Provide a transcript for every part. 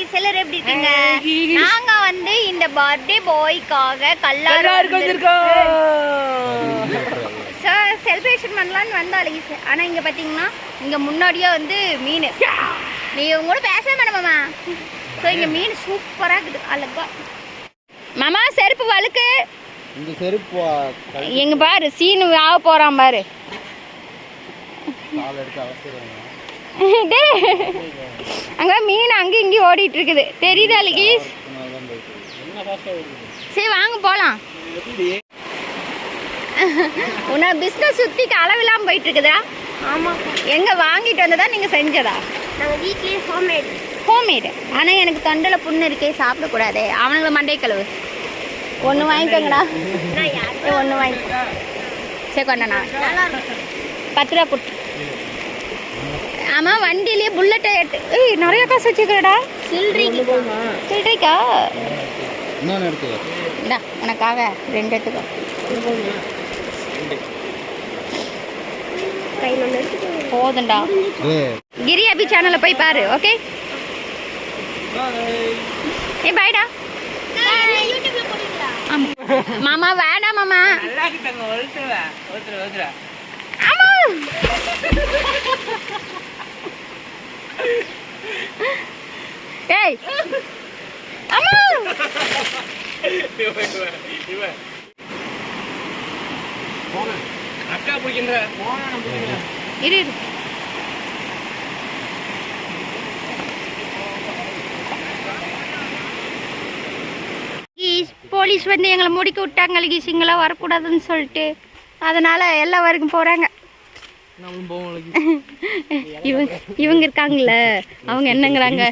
Guys எல்லாரும் எப்படி இருக்கீங்க? நாங்க வந்து இந்த பர்த்டே பாய்க்காக கல்லாறு செலிப்ரேஷன் பண்ணலாம்னு வந்தா லைஸ் ஆனா இங்க பாத்தீங்கன்னா இங்க முன்னாடியே வந்து மீன். நீ உங்க கூட பேசவே மாட்டேன் மாமா. ஸோ இங்க மீன் சூப்பரா இருக்குது. அழகா. மாமா செருப்பு வழுக்கு. இந்த செருப்பு எங்க பாரு சீனு ஆக போறான் பாரு. கால் எடுத்து அவசியம் டேய், அங்க மீன் அங்க இங்கேயும் ஓடிட்டு இருக்குது. தெரியுதா லிகீஸ் சரி வாங்க போலாம். உன்னோட பிஸ்னஸ் சுத்திக்கு அளவில்லாம போயிட்டு இருக்குதா ஆமா. எங்க வாங்கிட்டு வந்ததா நீங்க செஞ்சதா? நாங்க வீட்லயே ஹோம்மேட் ஹோம்மேடு ஆனா எனக்கு தொண்டல புண்ணு இருக்கே சாப்பிடக்கூடாது. அவனுங்களை மண்டை கழுவு ஒன்று வாங்கிக்கோங்கடா ஒன்று வாங்கிக்கோ சரி இருக்கும். பத்து ரூபா கொடுத்து. ஆமாம் வண்டியிலேயே புல்லட்டை எட்டு ஏய் நிறைய காசு வச்சுக்கிறடா சில்லறைக்கு சில்லறைக்கா? இந்தா உனக்காக ரெண்டு எடுத்துக்கோ. ஏய் கிரி அபி சேனலில் போய் பாரு ஓகே ஏய் பாய்டா மாமா வேணாம் மாமா. ஆமா. ஏய் அம்மா! அக்கா பிடிக்கின்ற இரு. இரு போலீஸ் வந்து எங்களை முடிக்க விட்டாங்க சிங்களா வரக்கூடாதுன்னு சொல்லிட்டு. அதனால எல்லா வரைக்கும் போறாங்க. இவங்க இவங்க இருக்காங்கல்ல அவங்க என்னங்கிறாங்க?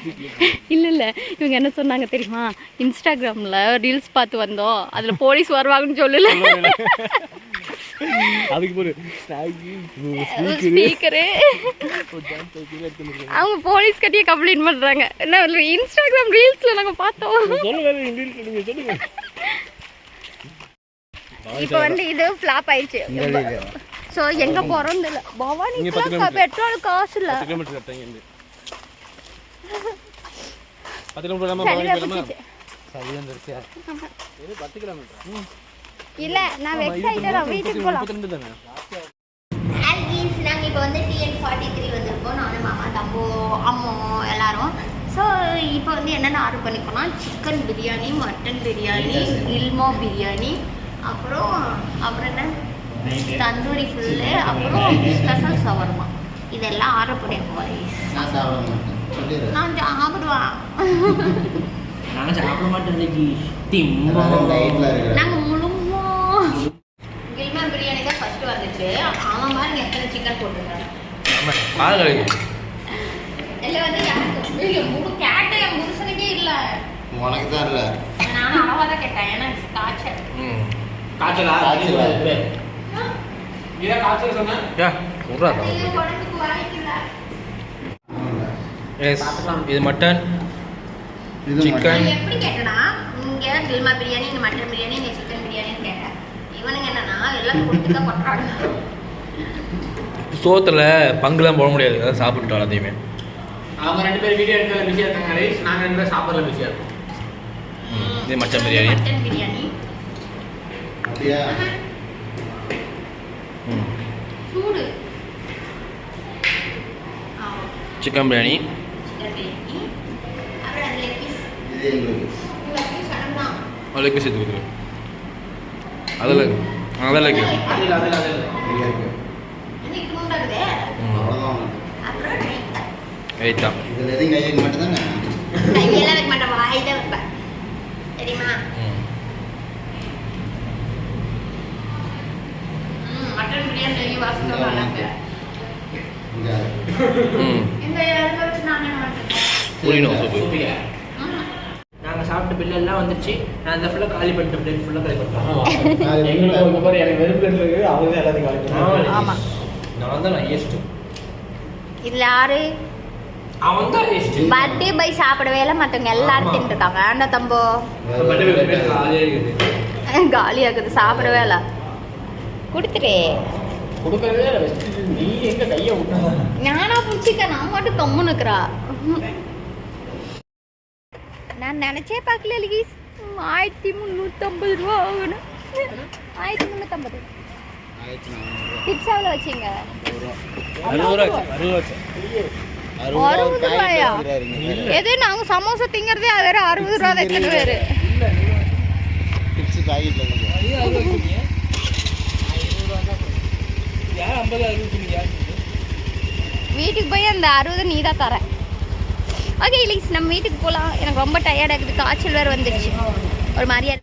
இல்ல இல்ல. இவங்க என்ன சொன்னாங்க தெரியுமா? இன்ஸ்டாகிராம்ல ரீல்ஸ் பார்த்து வந்தோம். அதுல போலீஸ் வருவாங்கன்னு சொல்லல. அதுக்கு போடு. ஸ்பீக்கரு அவங்க போலீஸ் கட்டியே கம்ப்ளைண்ட் பண்றாங்க. என்ன இன்ஸ்டாகிராம் ரீல்ஸ்ல நாங்க பார்த்தோம். இப்போ வந்து இது ஃப்ளாப் ஆயிடுச்சு. ஸோ எங்க போறோம் தெரியல பவானி பெட்ரோல் காசு இல்ல. இல்ல நான் வெக்ஸ் ஆயிட்டேன் வீட்டுக்கு போலாம். ஆல்கீஸ் நாங்கள் இப்போ வந்து டிஎன் ஃபார்ட்டி த்ரீ வந்திருக்கோம். நானும் மாமா தம்பு அம்மோ எல்லாரும். ஸோ இப்போ வந்து என்னென்ன ஆர்டர் பண்ணிக்கோனா சிக்கன் பிரியாணி மட்டன் பிரியாணி இல்மோ பிரியாணி அப்புறம் அப்புறம் என்ன? தந்தூரி ஃபுல்லு அப்புறம் ஸ்பெஷல் சவர்மா. இதெல்லாம் ஆர்டர் பண்ணியிருக்கோம் நான் மாட்டேன். நான் சாப்பிடுவேன் நாங்க சாப்பிட இருக்கிறேன் நாங்கள் முழுமோ கில்மா பிரியாணி தான் ஃபஸ்ட்டு வந்துச்சு. அவன் மாதிரி எத்தனை சிக்கன் போட்டுருக்காங்க. பாருங்க. இல்ல வந்து முழு கேட்டு என் புருஷனுக்கே இல்ல. உனக்கு தான் இல்லை. நானும் அளவா தான் கேட்டேன். ஏன்னா காய்ச்சல். காய்ச்சலா? காய்ச்சல் சொன்னேன் உட்றா எஸ் இது மட்டன் இது Chicken. மட்டும். நான் எப்படி கேட்டேன்னா இங்க கில்மா பிரியாணி இங்க மட்டன் பிரியாணி இங்க சிக்கன் பிரியாணின்னு கேட்டேன். இவனுங்க என்னன்னா எல்லாம் கொடுத்து தான் கொட்டுறாங்க. சோத்துல பங்குலாம் போட முடியாது. அதான் சாப்பிட்டு எல்லாத்தையுமே அவங்க ரெண்டு பேரும் வீடியோ எடுக்கிறதுல பிஸியாக இருக்காங்க ஹரிஷ் நாங்கள் ரெண்டு பேரும் சாப்பிட்றதுல பிஸியாக இருக்கோம். இது மட்டன் பிரியாணி. மட்டன் பிரியாணி. அப்படியா? சிக்கன் பிரியாணி. லெக் பீஸ் சேர்த்து கொடுத்துரு அதில் அதில் இருக்கு. தான். இதுல எதுவும் வைக்க வைக்க மாட்டேன் வைப்பேன். தெரியுமா? பிரியாணி வாசனை நல்லா இருக்கு நாங்கள் சாப்பிட்ட பில் எல்லாம் வந்துச்சு நான் அந்த காலி பண்ணிட்டேன் பிளேட் ஃபுல்லாக காலி பண்ணிட்டேன். நாலு எங்களுக்கு ஒரு மாதிரி எனக்கு வெறும் பிளேட் இருக்குது அவங்க தான் எல்லாத்தையும் காலி ஆமா. நான் தான் ஹையஸ்ட்டு இதுல யாரு? அவன் தான் வேஸ்ட்டு பர்த்டே பை சாப்பிடவே இல்லை. மற்றவங்க எல்லாரும் ஆமா. தின்னுட்டு இருக்காங்க வேண்டாம் தம்போ இருக்குது காலியா இருக்குது சாப்பிடவே இல்லை. கொடுத்துரு. கொடுக்கறதே வச்சுட்டு நீ எங்க கையை விட்டா? நானா பிடிச்சிக்க நான் மட்டும் கம்முன்னு இருக்கிறா. நான் நினச்சே பார்க்கல லீஸ் ஆயிரத்தி முந்நூற்றம்பது ரூபா ஆகணும். ஆயிரத்தி முந்நூற்றம்பது டிப்ஸ் எவ்வளோ வச்சிங்க? அறுபது ரூபாயா? எது நாங்கள் சமோசா திங்கிறதே அது வேற அறுபது ரூபா தான் எத்தனை பேர் டிப்ஸ் பாக்கெட்ல இருக்கு ஐயா, அறுபது ரூபா வச்சிருக்கீங்க? நான் இருபது ரூபா தான் கொடுத்தேன். யார் ஐம்பது அறுபது சொன்னீங்க? யார் சொன்னது? வீட்டுக்கு போய் அந்த அறுபது நீ தான் தர ஓகே லீஸ் நம்ம வீட்டுக்கு போகலாம் எனக்கு ரொம்ப டயர்டாக இருக்குது. காய்ச்சல் வேறு வந்துடுச்சு ஒரு மாதிரியா